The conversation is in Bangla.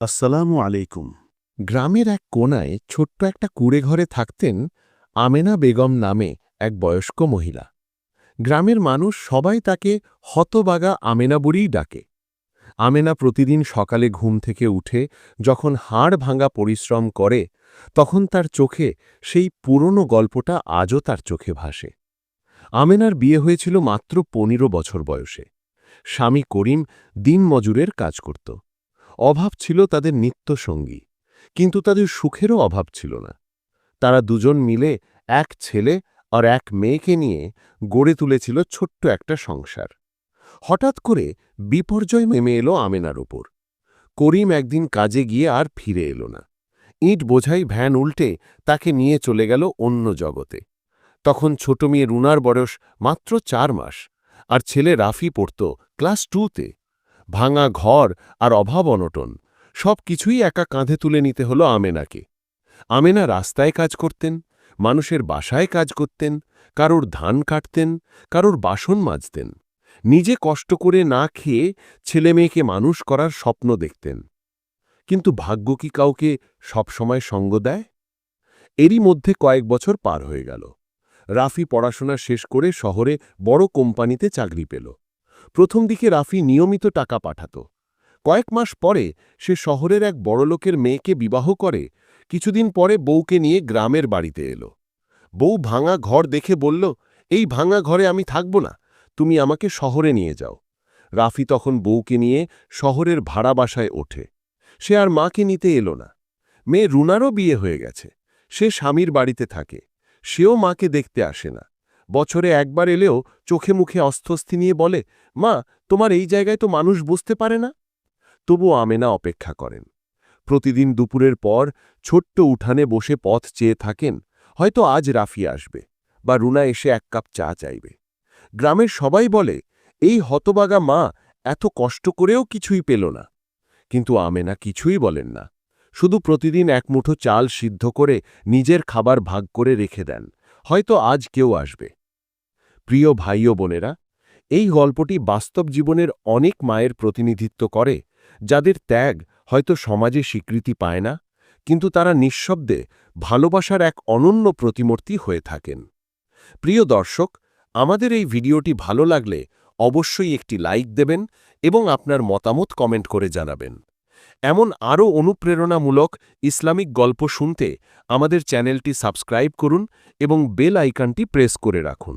আসসালামু আলাইকুম। গ্রামের এক কোনায় ছোট্ট একটা কুড়ে ঘরে থাকতেন আমেনা বেগম নামে এক বয়স্ক মহিলা। গ্রামের মানুষ সবাই তাকে হতবাগা আমেনা বুড়িই ডাকে। আমেনা প্রতিদিন সকালে ঘুম থেকে উঠে যখন হাড় ভাঙা পরিশ্রম করে, তখন তার চোখে সেই পুরনো গল্পটা আজও তার চোখে ভাসে। আমেনার বিয়ে হয়েছিল মাত্র পনেরো বছর বয়সে। স্বামী করিম দিনমজুরের কাজ করত। অভাব ছিল তাদের নিত্য সঙ্গী কিন্তু তাদের সুখেরও অভাব ছিল না। তারা দুজন মিলে এক ছেলে আর এক মেয়েকে নিয়ে গড়ে তুলেছিল ছোট্ট একটা সংসার। হঠাৎ করে বিপর্যয় নেমে এলো আমেনার ওপর। করিম একদিন কাজে গিয়ে আর ফিরে এলো না। ইট বোঝাই ভ্যান উল্টে তাকে নিয়ে চলে গেল অন্য জগতে। তখন ছোট মেয়ে রুনার বয়স মাত্র চার মাস আর ছেলে রাফি পড়ত ক্লাস টুতে। ভাঙা ঘর আর অভাব অনটন, সব কিছুই একা কাঁধে তুলে নিতে হলো আমেনাকে। আমেনা রাস্তায় কাজ করতেন, মানুষের বাসায় কাজ করতেন, কারোর ধান কাটতেন, কারোর বাসন মাজতেন। নিজে কষ্ট করে না খেয়ে ছেলেমেয়েকে মানুষ করার স্বপ্ন দেখতেন। কিন্তু ভাগ্য কি কাউকে সবসময় সঙ্গ দেয়? এরই মধ্যে কয়েক বছর পার হয়ে গেল। রাফি পড়াশোনা শেষ করে শহরে বড় কোম্পানিতে চাকরি পেল। প্রথম দিকে রাফি নিয়মিত টাকা পাঠাত। কয়েক মাস পরে সে শহরের এক বড়লোকের মেয়েকে বিবাহ করে, কিছুদিন পরে বউকে নিয়ে গ্রামের বাড়িতে এলো। বউ ভাঙা ঘর দেখে বলল, এই ভাঙা ঘরে আমি থাকব না, তুমি আমাকে শহরে নিয়ে যাও। রাফি তখন বউকে নিয়ে শহরের ভাড়া বাসায় ওঠে। সে আর মাকে নিতে এলো না। মেয়ে রুনারও বিয়ে হয়ে গেছে। সে স্বামীর বাড়িতে থাকে। সেও মাকে দেখতে আসে না। বছরে একবার এলেও চোখে মুখে অস্থস্থি নিয়ে বলে, মা, তোমার এই জায়গায় তো মানুষ বুঝতে পারে না? তবু আমেনা অপেক্ষা করেন। প্রতিদিন দুপুরের পর ছোট্ট উঠানে বসে পথ চেয়ে থাকেন, হয়তো আজ রাফি আসবে বা রুনা এসে এক কাপ চা চাইবে। গ্রামের সবাই বলে, এই হতবাগা মা এত কষ্ট করেও কিছুই পেল না। কিন্তু আমেনা কিছুই বলেন না। শুধু প্রতিদিন এক মুঠো চাল সিদ্ধ করে নিজের খাবার ভাগ করে রেখে দেন, হয়তো আজ কেউ আসবে। প্রিয় ভাই ও বোনেরা, এই গল্পটি বাস্তব জীবনের অনেক মায়ের প্রতিনিধিত্ব করে, যাদের ত্যাগ হয়তো সমাজে স্বীকৃতি পায় না, কিন্তু তারা নিঃশব্দে ভালোবাসার এক অনন্য প্রতিমূর্তি হয়ে থাকেন। প্রিয় দর্শক, আমাদের এই ভিডিওটি ভালো লাগলে অবশ্যই একটি লাইক দেবেন এবং আপনার মতামত কমেন্ট করে জানাবেন। এমন আরও অনুপ্রেরণামূলক ইসলামিক গল্প শুনতে আমাদের চ্যানেলটি সাবস্ক্রাইব করুন এবং বেল আইকনটি প্রেস করে রাখুন।